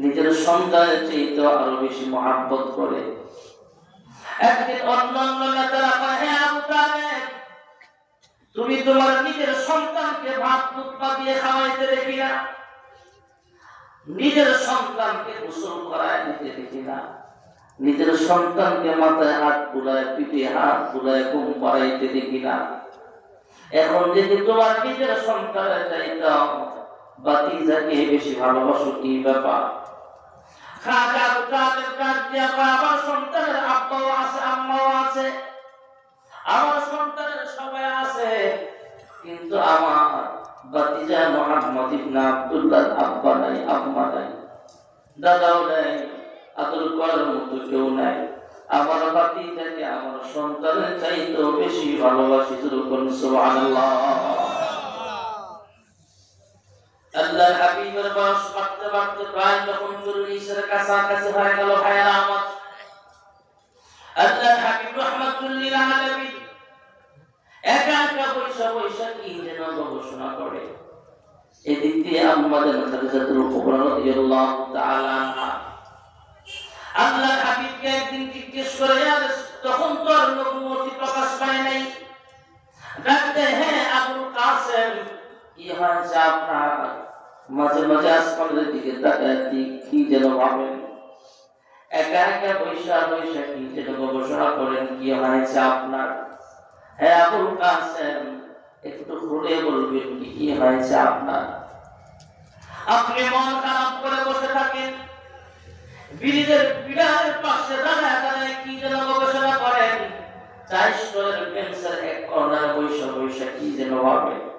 নিজের সন্তানের চেয়ে আরও বেশি মহাব্বত করে। একদিন অন্য অন্য নেতারা তুমি তোমার নিজের সন্তানকে ভাত দিয়ে খাওয়াইতে দেখি না? নিজের সন্তানকে গোসল করায় দিতে দেখি না? নিজের সন্তানকে মাথায় হাত বুলায়, পিঠে হাত বুলায় ঘুম পাড়াইতে দেখি না? এখন যদি তোমার নিজের সন্তানের চাইতাম বাতিজাকে বেশি ভালোবাসো, কি ব্যাপার? আমার সন্তানের আব্বাও আমার সন্তানের দাদাও নাই, আদর করার মতো কেউ নাই। আমার বাতিজাকে আমার সন্তানের চাইতেও বেশি ভালোবাসি যেরকম সুবহানাল্লাহ। আল্লাহর হাবিবের বয়স বাড়তে বাড়তে প্রায় যখন চল্লিশের কাছাকাছি হয়ে গেল ভাইয়ের আমার আল্লাহর হাবিব রহমাতুল্লিল আলামিন একা একা বৈশা বৈশা কি যেন গবেষণা করে। এদিক দিয়ে আমাদের খাদিজাতুল কুবরা রাদিয়াল্লাহু তাআলা আনহা। আল্লাহর হাবিবকে একদিন জিজ্ঞেস করে "ইয়া তখন তো আর নবুয়তি প্রকাশ পায় নাই? ডাকতে হ্যাঁ আবুল কাসেম। কি হয়েছে আপনার মাঝে মাঝে আসমানের দিকে তাকায় কি- যেন ভাবেন। একা একা বৈশা বৈশা কি যেন গবেষণা করেন কি হয়েছে আপনার হ্যাঁ আবুল কাসেম, একটু খুলে বলবেন কি হয়েছে আপনার আপনি মন খারাপ করে বসে থাকেন। বিড়িদের বিড়ালের পাশে দাঁড়ায় দাঁড়ায় কি যেন গবেষণা করেন। স্তরের বেঞ্চের এক কর্নারে বৈশা বৈশা কি যেন ভাবেন।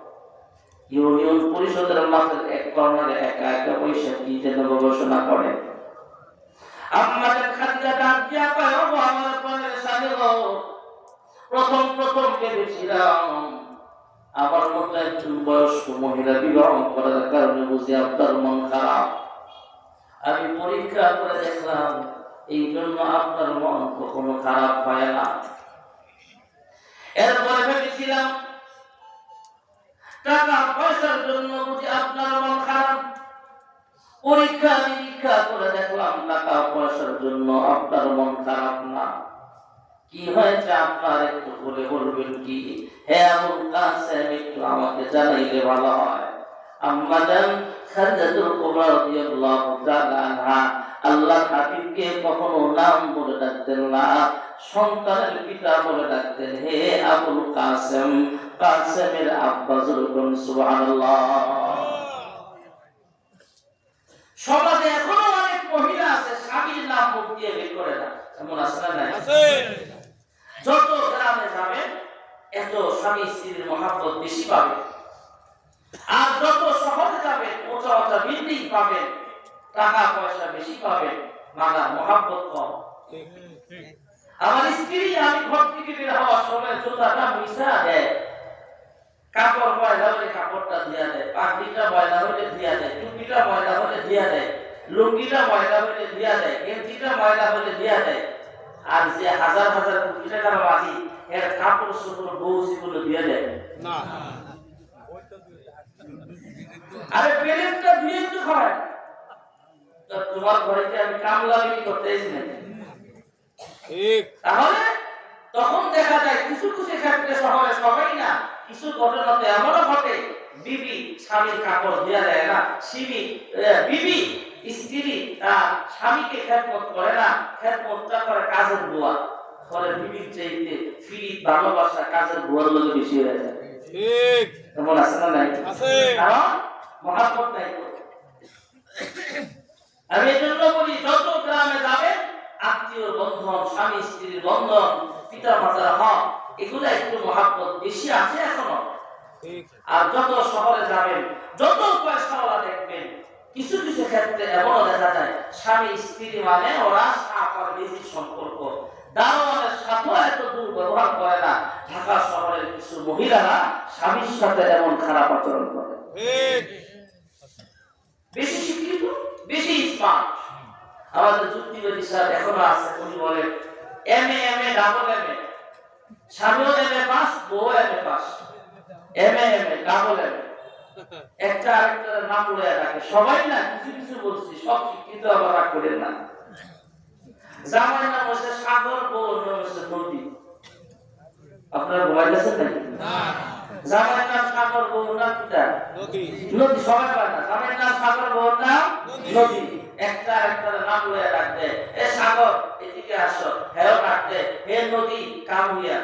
ইউনিয়ন পরিষদের মাঠের এক কর্নারে একা একা বৈশা কি যেন গবেষণা করেন আমাদের খাদিজা ডাক দিয়া "ওগো আমার প্রাণের স্বামী প্রথম প্রথম ভেবেছিলাম আমার মতো একজন বয়স্ক মহিলা বিবাহ করার কারণে বুঝি আপনার মন খারাপ। আমি পরীক্ষা করে দেখলাম, এই জন্য আপনার মন কখনো খারাপ হয় না। এরপরে ভেবেছিলাম টাকা পয়সার জন্য বুঝি আপনার মন খারাপ, পরীক্ষা, নিরীক্ষা করে দেখলাম টাকা পয়সার জন্য আপনার মন খারাপ না। কি হয়েছে আপনার একটু বলে বলবেন কি? হে আবুল কাসেম, একটু আমাকে জানাইলে ভালো হয়। আম্মা জান কুবরা রাদিয়াল্লাহু তাআলা আনহা আল্লাহর হাবিবকে কখনো নাম বলে ডাকতেন না। সন্তানের পিতা বলে ডাকতেন হে আবুল কাসেম কাসেমের আব্বা যেরকম সুবহানাল্লাহ। সমাজে এখনও অনেক মহিলা আছে স্বামীর নাম মুখ দিয়ে বের করে না। এমন আছে না নাই? যত গ্রামে যাবেন এত স্বামী স্ত্রীর মহাব্বত বেশি পাবেন। আর যত শহরে যাবেন ওচা ওচা বিল্ডিং পাবেন টাকা পয়সা বেশি পাবেন মাগার মহাব্বত কম। আমার স্ত্রী আমি ঘর থেকে বের হওয়ার সময় জুতাটা মিশা দেয়। কাপড় ময়লা হলে কাপড়টা দিয়া দেয় পাখিটা ময়লা হলে দিয়া দেয় টুপিটা ময়লা হলে দিয়া দেয় লুঙ্গিটা ময়লা হলে দিয়া দেয় গেঞ্জিটা ময়লা হলে দিয়া দেয়। আর যে হাজার হাজার কোটি টাকার মাঝি এর কাপড় সুপড় বৌসি গুলো দিয়ে দেয়। না। আরে দিয়ে তো তো তোমার ঘরে কি আমি কামলা বিক্রি করতে এসেছি নাকি? ঠিক। তাহলে তখন দেখা যায় কিছু কিছু ক্ষেত্রে শহরে সবাই না কিছু ঘটনাতে এমনও ঘটে বিবি স্বামীর কাপড় দেয় না সিবি বিবি স্ত্রী তার স্বামীকে খেদমত করে না খেদমতটা করে কাজের বুয়া। ফলে বিবির চাইতে ফিরি ভালোবাসা কাজের বুয়ার লোকে বেশি হয়ে যায়। ঠিক। এমন আছে না নাই? আছে। কারণ মহাব্বত নাই। আমি এই জন্য বলি যত গ্রামে যাবে আত্মীয় বন্ধন স্বামী স্ত্রীর বন্ধন পিতা মাতার হক এগুলো একটু মহাব্বত। বেশি আছে এখনও? আর যত শহরে যাবেন যত পয়সাওয়ালা দেখবেন কিছু কিছু ক্ষেত্রে এমনও দেখা যায় স্বামী স্ত্রী মানে ওরা সাপ আর বেশি সম্পর্ক। দারোয়ানের সাথেও এত দুর্ব্যবহার করে না। ঢাকা শহরের কিছু মহিলারা স্বামীর সাথে এমন খারাপ আচরণ করে। বেশি শিক্ষিত বেশি স্মার্ট। আমাদের যুক্তিবাদী স্যার এখনও আছে উনি বলেন M A M A double M A স্বামীও এম এ পাস বউ M A pass. M A M A double M A একটা আরেকটার নাম লয়ে রাখে সবাই না কিছু কিছু বলছি সব শিক্ষিত করেন না। জামাই নাম হচ্ছে সাগর বউ নাম হচ্ছে নদী। আপনারা ভয় নাকি? জামাই নাম সাগর বউ পিতা নদী। সবাই পায় না। জামাই নাম সাগর বউ নাম নদী। নদী একটা নাম লয়ে রাখতে এ সাগর এদিকে আসো। হেও রাখতে হে নদী কাম হইয়া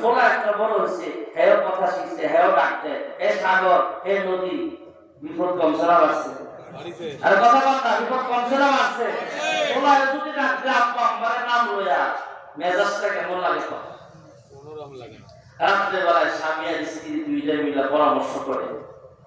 ফোলা একটা বড় হয়েছে। হেও কথা শিখছে হেও ডাকতে হে সাগর হে নদী বিপদ আর কথা কথা বিপদ ফোলা যদি আব্বা নাম লইয়া মেজাজটা কেমন লাগে তো কোনোরকম লাগে রাত্রে বেলায় স্বামী আর স্ত্রী দুইটা মিলে পরামর্শ করে।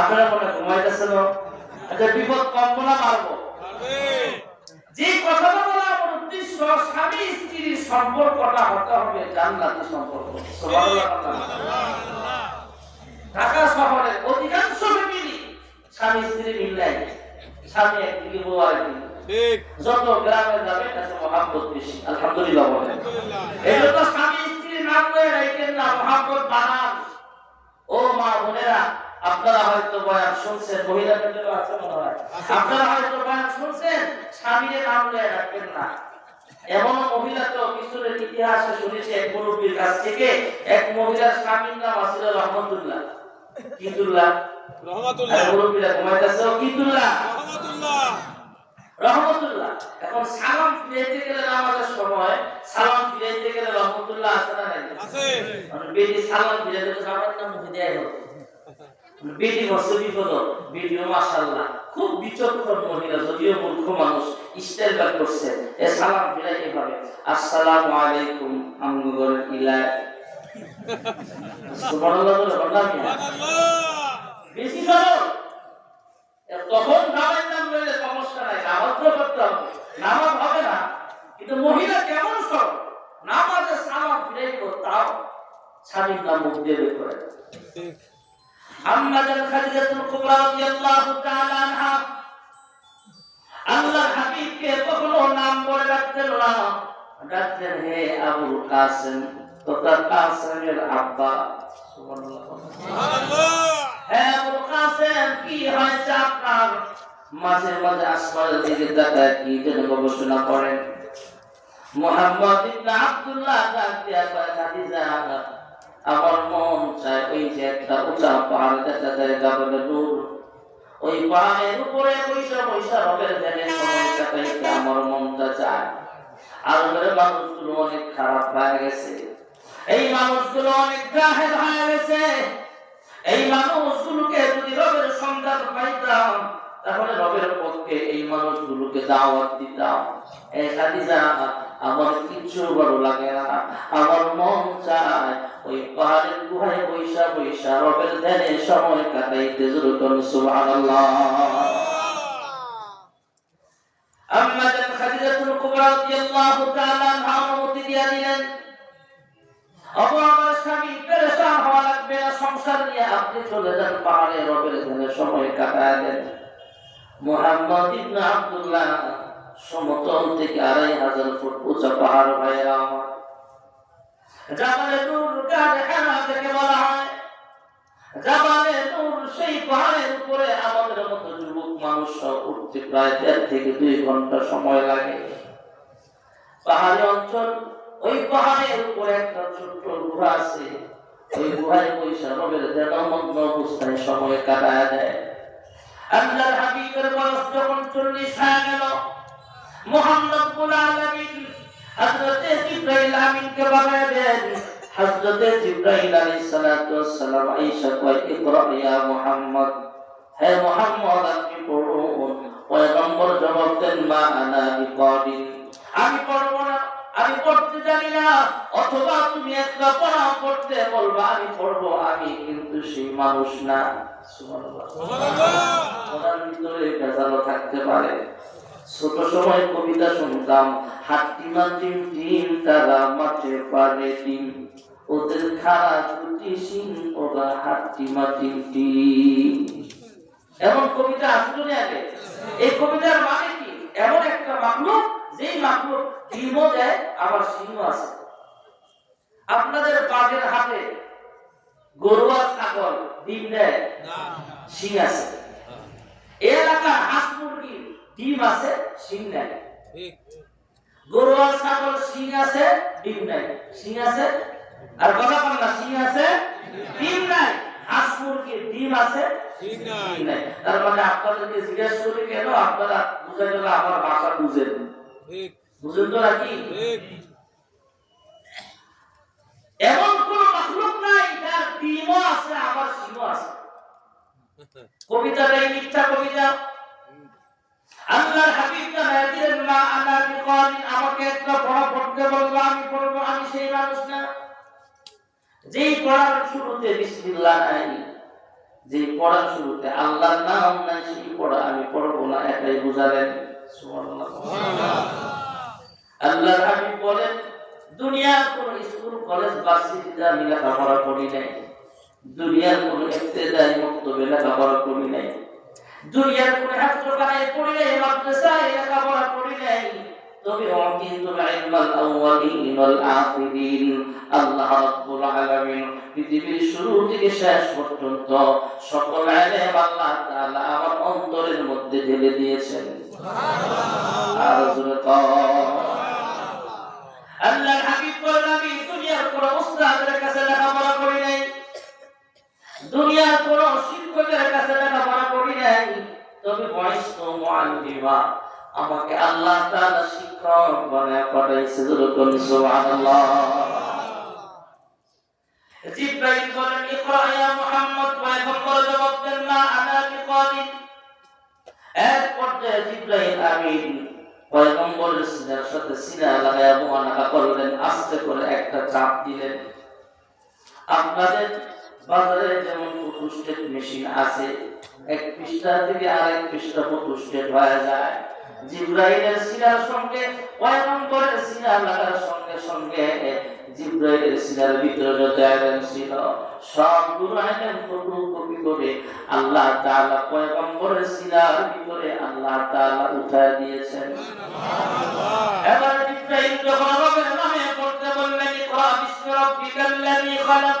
আপনারা মনে আচ্ছা বিপদ কম না মারবো। যে কথাটা বলা আমার উদ্দেশ্য স্বামী স্ত্রীর সম্পর্কটা হতে হবে জান্নাতি সম্পর্ক। ঢাকা শহরের অধিকাংশ ফ্যামিলি স্বামী স্ত্রী মিল নাই স্বামী একদিকে বউ আরেকদিকে। যত গ্রামে যাবে তাতে মহাব্বত বেশি। আলহামদুলিল্লাহ এই স্বামী স্ত্রীর নাম করে রাখেন না মহাব্বত বানান ও মা বোনেরা আপনারা হয়তো বয়ান শুনছেন মহিলা মিলেও আছে মনে হয়। আপনারা হয়তো বয়ান শুনছেন স্বামীর নাম করে রাখবেন না। এমন মহিলা তো কিছুদের ইতিহাসে শুনেছি এক মুরব্বীর কাছ থেকে এক মহিলার স্বামীর নাম আছিল রহমতুল্লাহ। কিতুল্লাহ। রহমাতুল্লাহ। আর মুরব্বীরা ঘুমাইতেছে কিতুল্লাহ। রহমাতুল্লাহ। রহমতুল্লাহ। এখন সালাম ফিরাইতে গেলে নামাজের সময় সালাম ফিরাইতে গেলে রহমতুল্লাহ আছে না নাই? আছে। মানে সালাম ফিরাইতে হতো বেটি বসে বিপদ মাশাআল্লাহ। খুব বিচক্ষণ মহিলা যদিও মূর্খ মানুষ স্টাইল বার করছে। এ সালাম ফিরাই এভাবে। আসসালামু আলাইকুম আমগর ইলা সুবহানাল্লাহ বলে বললাম বেশি সরল। তখন নামের নাম লইলে সমস্যা নাই নামাজ করতে হবে। নামাজ হবে না। কিন্তু মহিলা কেমন সরল? নামাজে সালাম ফিরাই তাও স্বামীর নাম মুখ দিয়ে করে। আম্মা জান খাদিজাতুল কুবরা রাদিয়াল্লাহু তাআলা আনহা। আল্লাহর হাবিবকে কখনো নাম বলে ডাকতেন না। ডাকতেন হে আবুল কাসিম তথা কাসিমের আব্বা। সুবহানাল্লাহ। সুবহানাল্লাহ আবুল কাসেম কি হয়েছে আপনার? মাঝে মাঝে আসমানের দিকে তাকায় কি যেন গবেষণা করেন। মোহাম্মদ ইবনে আব্দুল্লাহ ডাক দিয়া খাদিজা আমার মন চায় ওই যে একটা উঁচা পাহাড়, দেখা যায় নূর। ওই পাহাড়ের উপরে পয়সা সময় কাটাইতে আমার মনটা চায়। আর ওদের মানুষগুলো অনেক খারাপ হয়ে গেছে। এই মানুষগুলো অনেক জাহেল হয়ে গেছে। এই মানুষগুলোকে যদি রবের সংবাদ পাইতাম তাহলে রবের পক্ষে এই মানুষগুলোকে দাওয়াত দিতাম। খাদিজা, আমার কিচ্ছু ভালো লাগে না। আমার মন চায় ওই পাহাড়ের গুহায় বৈশা বৈশা রবের ধ্যানে সময় কাটাইতে সুবহানাল্লাহ। সংসার নিয়ে আপনি চলে যান পাহাড়ে, রবের ধ্যানে সময় কাটায় দেন। মোহাম্মদ ইবনে আব্দুল্লাহ সমতল থেকে আড়াই হাজার ফুট উঁচা পাহাড় ভাইয়া জাবালে নূর হেরা থেকে বলা হয়, জাবালে নূর সেই পাহাড়ের উপরে আমাদের মতো যুবক মানুষ উঠতে প্রায় দেড় থেকে দুই ঘণ্টা সময় লাগে। পাহাড়ি অঞ্চল, ওই পাহাড়ের উপরে একটা ছোট্ট গুহা আছে, ওই গুহায় পয়সা রবের দেনমগ্ন অবস্থায় সময় কাটায় দেয়। আল্লাহর হাবিবের বয়স যখন চল্লিশ হয়ে গেল মোহাম্মদ কুল আলমিন হযরতে আমিনকে বানায় দেন, হযরতে জিব্রাইল আলাইহিস সালাতু সালাম, আয়েশা, কয়, ইকরা ইয়া মুহাম্মদ, হে মুহাম্মদ, আপনি পড়ুন। পয়গম্বর জবাব দেন, মা আনা বিকাদিন। আমি পড়ব না আমি পড়তে জানি না, অথবা তুমি একটা পড়া পড়তে বলবা, আমি পড়ব আমি, কিন্তু সেই মানুষ না। থাকতে পারে। ছোট সময় কবিতা শুনতাম হাট্টিমা টিম টিম তারা মাঠে পারে টিম ওদের দুটি সিং ওরা হাট্টিমা টিম টিম এমন কবিতা আসলো আগে? এই কবিতার মানে কি? এমন একটা মাকলুক যেই মাকলুক ডিমও দেয় আবার সিংহ আছে। আপনাদের বাঘের হাতে গরু আর ছাগল ডিম দেয় সিং আছে। এলাকার হাঁস মুরগির ডিম আছে সিং ঠিক। গরু আর ছাগল সিং আছে ডিম নাই। সিং আছে? আর কথা বল সিং আছে? ডিম নাই। হাঁস মুরগির ডিম আছে ডিম তার মানে আপনাদেরকে জিজ্ঞেস করি কেন? আপনারা বুঝে গেল আমার ভাষা বুঝেন ঠিক। বুঝেন তো নাকি? ঠিক। এমন কোন মাখলুক নাই যার আছে আবার আছে। কবিতাটাই মিথ্যা কবিতা। আল্লাহর হাবিব দিলেন মা আনা আমাকে একটা পড়া পড়তে বলব আমি পড়ব আমি সেই মানুষ না। যেই পড়ার শুরুতে বিসমিল্লাহ নাই যেই পড়ার শুরুতে আল্লাহর নাম নাই সেই পড়া আমি পড়ব না এটাই বুঝালেন। আল্লাহর হাবিব বলেন, দুনিয়ার কোন স্কুল, কলেজ ভার্সিটিতে আমি লেখাপড়া করি নাই। দুনিয়ার কোন ইবতেদাই মক্তবে লেখাপড়া করি নাই। দুনিয়ার কোন হাসপাতালে পড়ি নাই, মাদ্রাসায় লেখাপড়া করি নাই। আল্লাহ রাব্বুল আলামিন পৃথিবীর শুরু থেকে শেষ পর্যন্ত সকল ইলম আল্লাহ তাআলা আমার অন্তরের মধ্যে ঢেলে দিয়েছেন। আর জোরে আল্লাহর হাবিব বলেন আমি দুনিয়ার কোন উস্তাদের কাছে লেখাপড়া করি নাই। দুনিয়ার কোন শিক্ষকের কাছে লেখাপড়া করি নাই। তবে বয়স্ক মুআল্লিমা আমাকে আল্লাহ তাআলা শিক্ষক পাঠাইছে সুবহানাল্লাহ। বলেন, ইকরা ইয়া মুহাম্মদ পয়গম্বর জবাব দেন, মা আনা এক পর্যায়ে আমিন সিনার সাথে সিনা লাগায় করলেন, আস্তে করে একটা চাপ দিলেন। আপনাদের বাজারে যেমন ফটোস্টেট মেশিন আছে, এক পৃষ্ঠা থেকে আরেক পৃষ্ঠা ফটোস্টেট হয়ে যায়। জিব্রাইলের সিনার সঙ্গে, পয়গম্বরের সিনা লাগার সঙ্গে সঙ্গে জিব্রাইলের সিনার ভিতরে যত আইটেম ছিল সবগুলো আইটেম ফটো কপি করে আল্লাহ তাআলা পয়গম্বরের সিনার ভিতরে আল্লাহ তাআলা উঠায় দিয়েছেন। এবার জিব্রাইল যখন রবের নামে পড়তে বললেন, ইকরা বিসমি খালাক।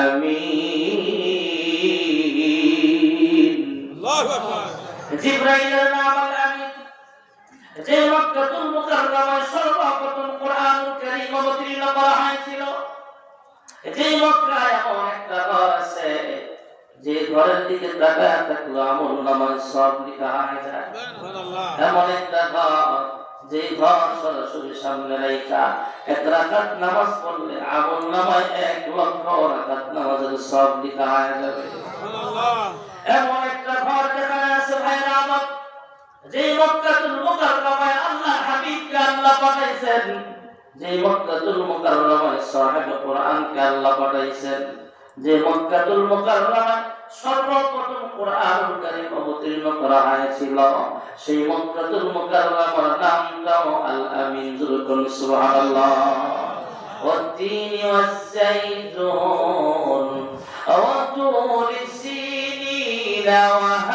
আমিন নাম আল আমিন। যে মক্কাতুল মুকাররমায় সর্বপ্রথম কোরআন কারীম অবতীর্ণ করা হয়েছিল। যে মক্কায় এমন একটা আছে যে ঘরের দিকে তাকায় থাকল আমল নামায় সব লেখা হয়ে যায়। এমন একটা ঘর যে ঘর সরাসরি সামনে রেখা এক রাকাত নামাজ পড়লে আমল নামায় এক লক্ষ রাকাত নামাজের সব লেখা হয়ে যাবে। এমন একটা ঘর যেখানে আছে ভাইরা আমার। যে মক্কাতুল মুকাররমায় আল্লাহ হাবিবকে আল্লাহ পাঠাইছেন। যে মক্কাতুল মুকাররমায় সাহেব কোরআনকে আল্লাহ পাঠাইছেন। যে মক্কাতুল মুকাররমায় সর্বপ্রথম কোরআনুল কারীম অবতীর্ণ করা হয়েছিল সেই মক্কাতুল মুকাররমার নামটাও আল আমিন যুরকুন সুবহানাল্লাহ والتين والزيتون وطور السينين وهذا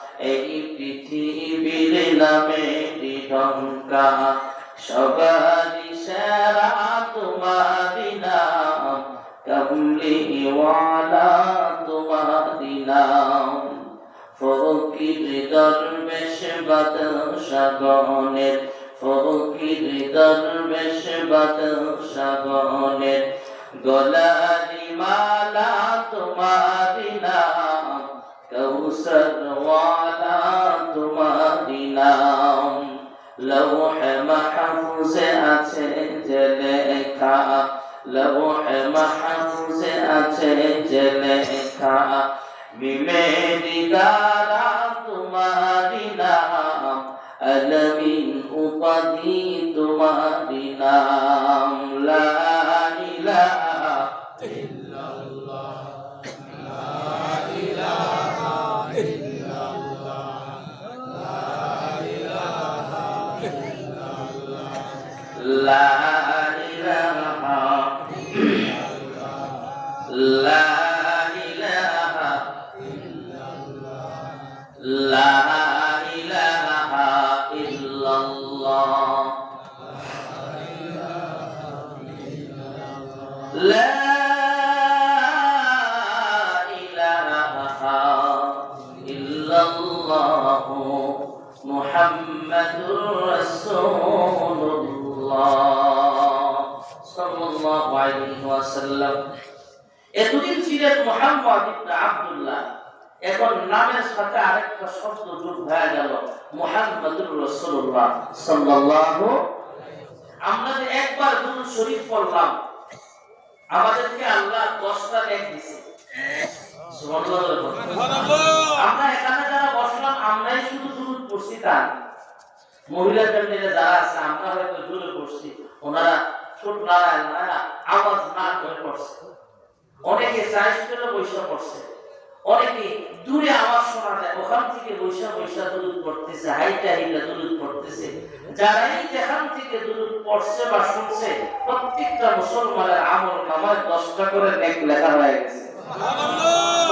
এই পৃথিবীর নামে ঢঙ্কা সবারি সেরা তোমারি নাম। কমলিওয়ালা তোমারি নাম। ফকির দরবেশ বাদশাগণের ফকির দরবেশ বাদশাগণের গলারি মালা তোমারি নাম। কৌসর ওয়ালা তোমারি নাম লৌহ মাহফুজে আছে যে লেখা লৌহ মাহফুজে আছে যে লেখা বিমেরি দ্বারা মুহাম্মাদুর রাসূলুল্লাহ সাল্লাল্লাহু আলাইহি ওয়াসাল্লাম এতদিন ছিলেন মুহাম্মদ ইবনে আব্দুল্লাহ। এখন নামের সাথে আরেকটা শব্দ যোগ হয়ে গেল মুহাম্মদুর রাসূলুল্লাহ সাল্লাল্লাহু আমরা যে একবার দুরূদ শরীফ পড়লাম আমাদেরকে আল্লাহ 10টা নেক দিয়েছে সুবহানাল্লাহ। আমরা এখানে যারা বসলাম আমরাই শুধু দুরূদ পড়ছি তা মহিলাদের মিলে যারা আছে, আমরা হয়তো জোরে পড়ছি ওনারা ছোট না আওয়াজ না করে পড়ছে অনেকে চাইছিল বৈশা পড়ছে। অনেকে দূরে আওয়াজ শোনা যায়, ওখান থেকে বৈশা বৈশা দুরুদ পড়তেছে, হাইটা হাইটা দুরুদ পড়তেছে। যারাই যেখান থেকে দুরুদ পড়ছে বা শুনছে, প্রত্যেকটা মুসলমানের আমল নামায় দশটা করে লেখা হয়ে গেছে।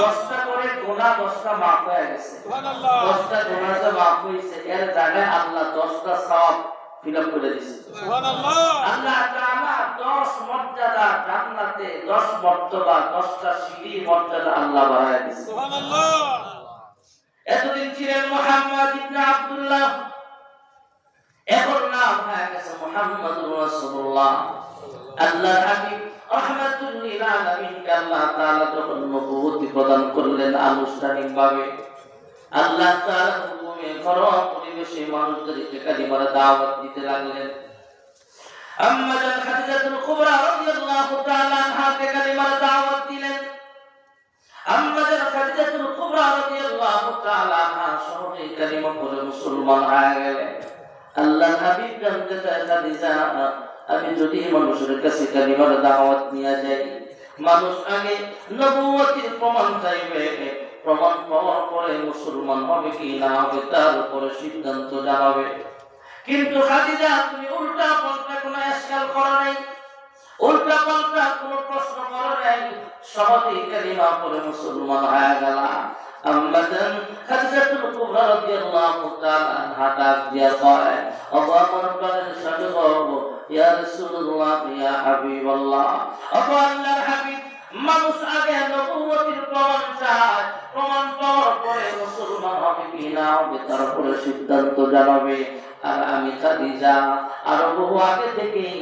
দশটা করে গোনা দশটা মাফ হয়ে গেছে। দশটা গোনা যে মাফ হয়েছে এর জায়গায় আল্লাহ দশটা সব ফিল আপ করে দিছে আল্লাহ তাআলা 10 মর্যাদা জান্নাতে 10 মর্তবা 10টা সিঁড়ি মর্যাদা আল্লাহ বাড়ায় দিয়েছে। সুবহানাল্লাহ। এতদিন ছিলেন মুহাম্মদ ইবনে আব্দুল্লাহ। এখন নাম হয়ে গেছে মুহাম্মদুর রাসূলুল্লাহ। আল্লাহর হাবিব আল্লাহ তাআলা যখন নবুয়তি প্রদান করলেন আনুষ্ঠানিকভাবে আল্লাহ তাআলা হুকুমে ঘরোয়া পরিবেশে মানুষদেরকে কালিমার দাওয়াত দিতে লাগলেন আম্মা জান খাদিজাতুল কুবরা রাদিয়াল্লাহু তাআলা আনহাকে কালিমার দাওয়াত দিলেন আম্মা জান খাদিজাতুল কুবরা রাদিয়াল্লাহু তাআলা আনহা সহজেই কালিমা পড়ে মুসলমান হয়ে গেলেন আল্লাহ আমি যদি মানুষের কাছে কালিমার দাওয়াত নিয়ে যাই, মানুষ আগে নবুয়তির প্রমাণ চাইবে। প্রমাণ পাওয়ার পরে মুসলমান হবে কি না হবে, তার উপরে সিদ্ধান্ত জানাবে। কিন্তু খাদিজা, তুমি উল্টা পাল্টা কোনো এসকাল করো নাই। উল্টা পাল্টা কোনো প্রশ্ন করো নাই। সহজেই কালিমা পরে মুসলমান হয়ে গেল। আম্মাদান খাদিজাতুল কুবরা রাদিয়াল্লাহু তাআলা আনহা দিয়া কয় আমার প্রাণের সাথে ইয়া রাসূলুল্লাহ, ইয়া হাবিবাল্লাহ। আবু আল্লাহর হাবিব, মানুষ আগে নবুয়তের প্রমাণ চায়। প্রমাণ পাওয়ার পরে মুসলমান হবে কি না হবে তারপরে সিদ্ধান্ত জানাবে। আর আমি খাদিজা, আরও বহু আগে থেকেই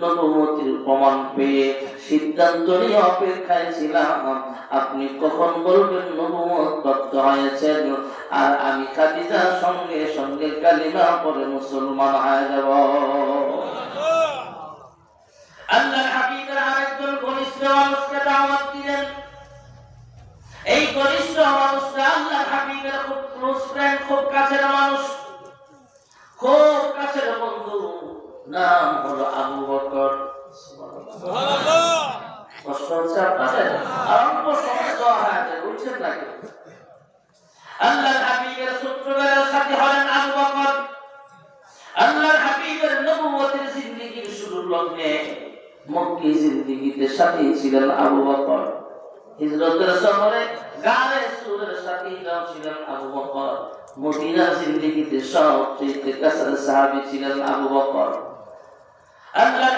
নবুয়তির প্রমাণ পেয়ে সিদ্ধান্ত নিয়ে অপেক্ষায় ছিলাম। আপনি কখন বলবেন নবুয়ত হয়েছেন? আর আমি খাদিজার সঙ্গে সঙ্গে কালিমা পরে মুসলমান হয়ে যাব। আল্লাহ হাবিবের আরেকজন ঘনিষ্ঠ মানুষকে দাওয়াত দিলেন। এই ঘনিষ্ঠ মানুষটা হাবিবের খুব ক্লোজ ফ্রেন্ড খুব কাছের মানুষ। খুব কাছের বন্ধু। নাম হলো আবু বকর। কষ্ট হচ্ছে আপনাদের অল্প সময় দোয়া হয়ে বুঝছেন নাকি আল্লাহর হাবিবের সূত্রবেলার সাথে হলেন আবু ছিলেন আবু বকর হিজরতের সময় গানের সুরের সাথী ছিলেন আবু বকর মদিনার জিন্দেগিতে সবচেয়ে কাছের সাহাবী ছিলেন আবু বকর আল্লাহর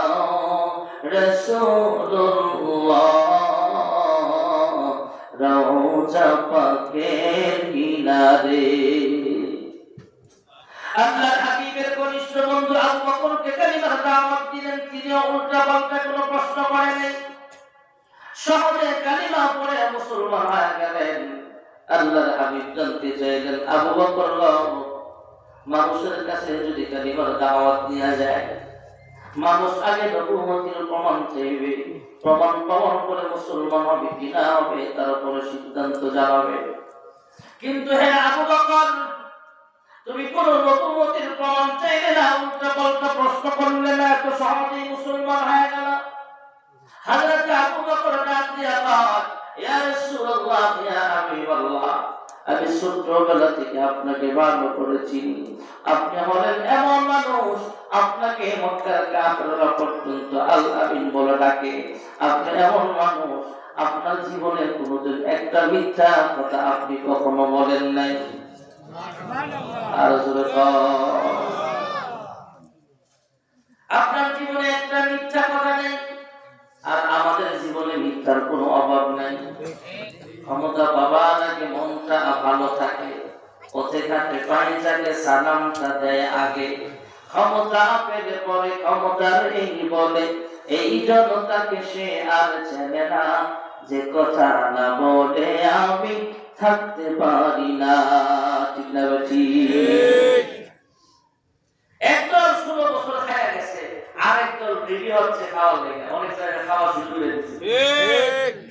রসুল্লাহ রওজা পাকের কিনারে আল্লাহর হাবিবের ঘনিষ্ঠ বন্ধু আবু বকরকে কালিমার দাওয়াত দিলেন তিনিও উল্টা পাল্টা কোনো মুসলমান হয়ে গেলেন আল্লাহর হাবিব জানতে চাইলেন আবু মানুষের কাছে যদি কালিমার দাওয়াত নেওয়া যায় মানুষ আগে নবুমতির প্রমাণ চাইবে, প্রমাণ পাওয়ার পরে মুসলমান হবে কিনা হবে তার উপরে সিদ্ধান্ত জানাবে। কিন্তু হ্যাঁ আবু বকর, তুমি কোন নবুমতির প্রমাণ চাইলে না, উল্টা পাল্টা প্রশ্ন করলে না, এত সহজেই মুসলমান হয়ে গেল। হযরত আবু বকর ডাক দিয়া ইয়া রাসূলুল্লাহ, ইয়া হাবিবাল্লাহ। আমি ছোটবেলা থেকে আপনাকে ভালো করে চিনি আপনি হলেন এমন মানুষ, আপনাকে মক্কার পর্যন্ত আল আমিন বলে ডাকে। আপনি এমন মানুষ, আপনার জীবনে কোনোদিন একটা মিথ্যা কথা আপনি কখনো বলেন নাই। আপনার জীবনে একটা মিথ্যা কথা নেই, আর আমাদের জীবনে মিথ্যার কোনো অভাব নাই। ক্ষমতা বাবা নাকি মনটা ভালো থাকে। পথে ঘাটে পানি থাকে সালামটা দেয় আগে। ক্ষমতা পেলে পরে ক্ষমতার এই বলে। এই জনতাকে সে আর চেনে না। যে কথা না বলে আমি থাকতে পারি না। ঠিক না ঠিক? একদল ষোলো বছর খায়া গেছে আর একদল রেডি হচ্ছে খাওয়ার লেগে অনেক জায়গায় খাওয়া শুরু করে দিচ্ছে